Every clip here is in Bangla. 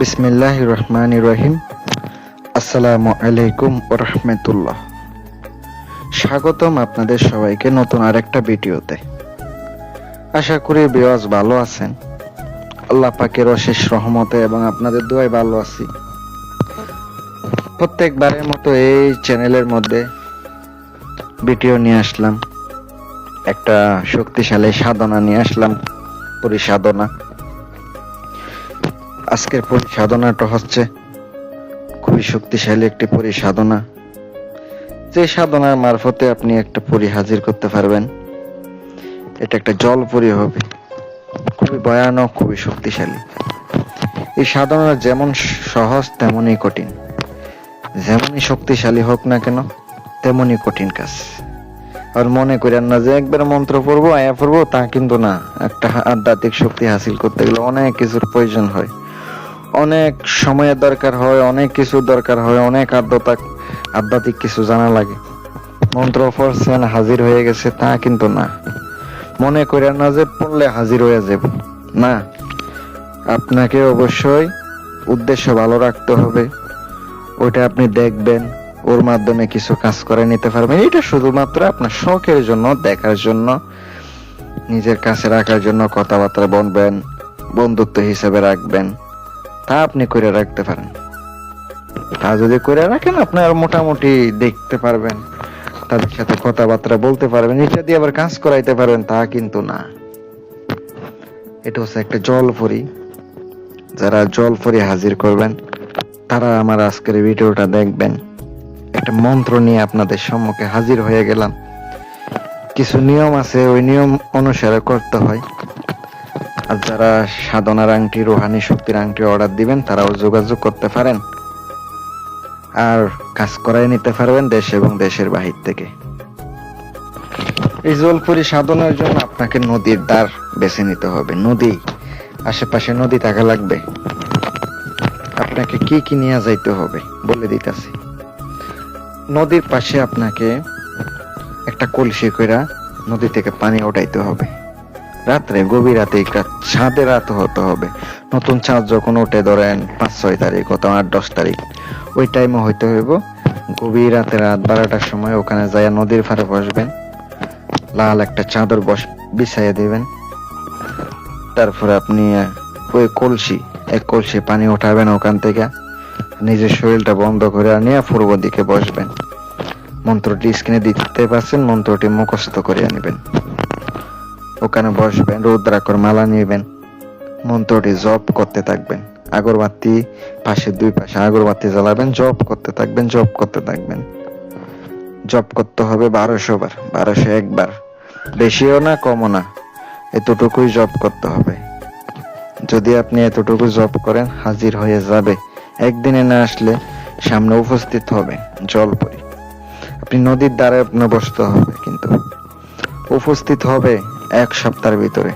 বিসমিল্লাহ রহমান রহিম আসসালামু আলাইকুম রহমতুল্লাহ স্বাগতম আপনাদের সবাইকে নতুন আরেকটা ভিডিওতে। আশা করি বিওয়াজ ভালো আছেন। আল্লাহ পাকের অশেষ রহমতে এবং আপনাদের দোয়ায় ভালো আছি। প্রত্যেকবারের মতো এই চ্যানেলের মধ্যে ভিডিও নিয়ে আসলাম। একটা শক্তিশালী সাধনা নিয়ে আসলাম, পরিসাধনা। আজকের পরিসাধনাটা হচ্ছে খুবই শক্তিশালী একটি পরিসাধনা। যে সাধনার মারফতে আপনি একটা পরি হাজির করতে পারবেন। এটা একটা জল পরি হবে। খুবই ভয়ানক, খুবই শক্তিশালী। এই সাধনা যেমন সহজ, তেমনই কঠিন। যেমনই শক্তিশালী হোক না কেন, তেমনই কঠিন কাজ। আর মনে করেন না যে একবার মন্ত্র পড়ব, আয়া পড়ব, তা কিন্তু না। একটা আধ্যাত্মিক শক্তি হাসিল করতে গেলে অনেক কিছুর প্রয়োজন হয়। অনেক সময়ের দরকার হয়, অনেক কিছুর দরকার হয়, অনেক আধ্যাত্মিক আধ্যাত্মিক কিছু জানা লাগে। মন্ত্র পড়ছেন, হাজির হয়ে গেছে, তা কিন্তু না। মনে করেন না যে পড়লে হাজির হয়ে যাব। না, আপনাকে অবশ্যই উদ্দেশ্য ভালো রাখতে হবে। ওটা আপনি দেখবেন, ওর মাধ্যমে কিছু কাজ করে নিতে পারবেন। এটা শুধুমাত্র আপনার শখের জন্য, দেখার জন্য, নিজের কাছে রাখার জন্য কথাবার্তা বলবেন, বন্ধুত্ব হিসেবে রাখবেন। তা আপনি করে রাখতে পারেন। তা যদি করে রাখেন, আপনার মোটামুটি দেখতে পারবেন, তাদের সাথে কথাবার্তা বলতে পারবেন এটা দিয়ে আবার কাজ করাইতে পারবেন, তা কিন্তু না। এটা হচ্ছে একটা জল জলপরি যারা জল জলপরি হাজির করবেন, তারা আমার আজকের ভিডিওটা দেখবেন। একটা মন্ত্র নিয়ে আপনাদের সম্মুখে হাজির হয়ে গেলাম। কিছু নিয়ম আছে, ওই নিয়ম অনুসারে করতে হয়। আর যারা সাধনার আংটি, রোহানি শক্তির আংটি অর্ডার দিবেন, তারাও যোগাযোগ করতে পারেন। আর কাজ করাই নিতে পারবেন দেশ এবং দেশের বাহির থেকে। এই জলপুরি সাধনার জন্য আপনাকে নদীর দ্বার বেছে নিতে হবে। নদী, আশেপাশে নদী থাকা লাগবে। আপনাকে কি কি নিয়ে যাইতে হবে বলে দিতেছি। নদীর পাশে আপনাকে একটা কলসি কইরা নদী থেকে পানি ওঠাইতে হবে। রাত্রে, গভীর রাতে ছাদে রাত হতে হবে। নতুন চাঁদ যখন উঠে ধরেন পাঁচ ছয় তারিখ অথবা আট, দশ তারিখ, ওই টাইমে হইতে হইব। গভীর রাতে রাত বারোটার সময় ওখানে যাইয়া নদীর পাড়ে বসবেন। লাল একটা চাদর বস, বিছাইয়া দিবেন। তারপরে আপনি ওই কলসি, এক কলসি পানি উঠাবেন ওখান থেকে। নিজের শরীরটা বন্ধ করে নিয়ে পূর্ব দিকে বসবেন। মন্ত্রটি স্ক্রিনে দিতে পারছেন মন্ত্রটি মুখস্থ করে নেবেন। ওখানে বসবেন রুদ্রাকর মালা নেবেন, মন্ত্রটি জপ করতে থাকবেন, আগরবাতি পাশে দুই পাশে আগরবাতি জ্বালাবেন, জপ করতে থাকবেন, জপ করতে থাকবেন। জপ করতে হবে বারোশো বার, বারোশো একবার বেশিও না, কমও না, এতটুকুই জপ করতে হবে। যদি আপনি এতটুকু জপ করেন, হাজির হয়ে যাবে। একদিনে না আসলে সামনে উপস্থিত হবে, জল পরি আপনি নদীর দ্বারে আপনার বসতে হবে, কিন্তু উপস্থিত হবে এক সপ্তাহের ভিতরে।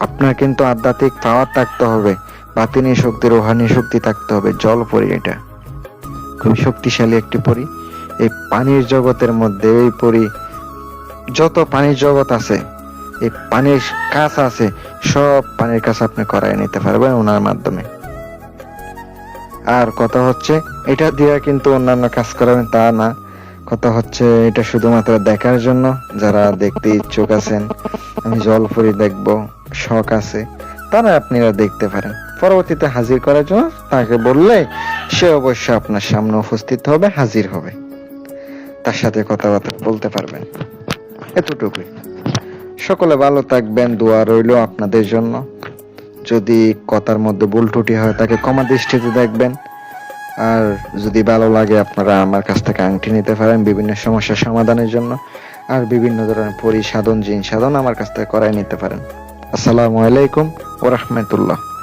আপনার কিন্তু আধ্যাত্মিক পাওয়ার থাকতে হবে, বাতিনি শক্তি, রোহানি শক্তি থাকতে হবে, জল পরি এটা। খুবই শক্তিশালী একটি পরি। এই পানির জগতের মধ্যে এই পরি, যত পানির জগৎ আছে, এই পানির কাজ আছে, সব পানির কাজ আপনি করাই নিতে পারবেন ওনার মাধ্যমে। আর কথা হচ্ছে, এটা দিয়ে কিন্তু অন্যান্য কাজ করাবেন তা না। কথা হচ্ছে, এটা শুধুমাত্র দেখার জন্য। যারা দেখতে ইচ্ছুক আছেন, আমি জলপুরি দেখব, শখ আছে, তারা আপনারা দেখতে পারেন। পরবর্তীতে হাজির করার জন্য তাকে বললে, সে অবশ্যই আপনার সামনে উপস্থিত হবে, হাজির হবে। তার সাথে কথাবার্তা বলতে পারবেন। এতটুকুই। সকলে ভালো থাকবেন, দোয়া রইল আপনাদের জন্য। যদি কথার মধ্যে ভুল ত্রুটি হয়, তাকে কমা দৃষ্টিতে দেখবেন। আর যদি ভালো লাগে আপনারা আমার কাছ থেকে আংটি নিতে পারেন বিভিন্ন সমস্যা সমাধানের জন্য, আর বিভিন্ন ধরনের পরিসাধন জিন সাধন আমার কাছ থেকে করাই নিতে পারেন। আসসালামু আলাইকুম ও রহমতুল্লাহ।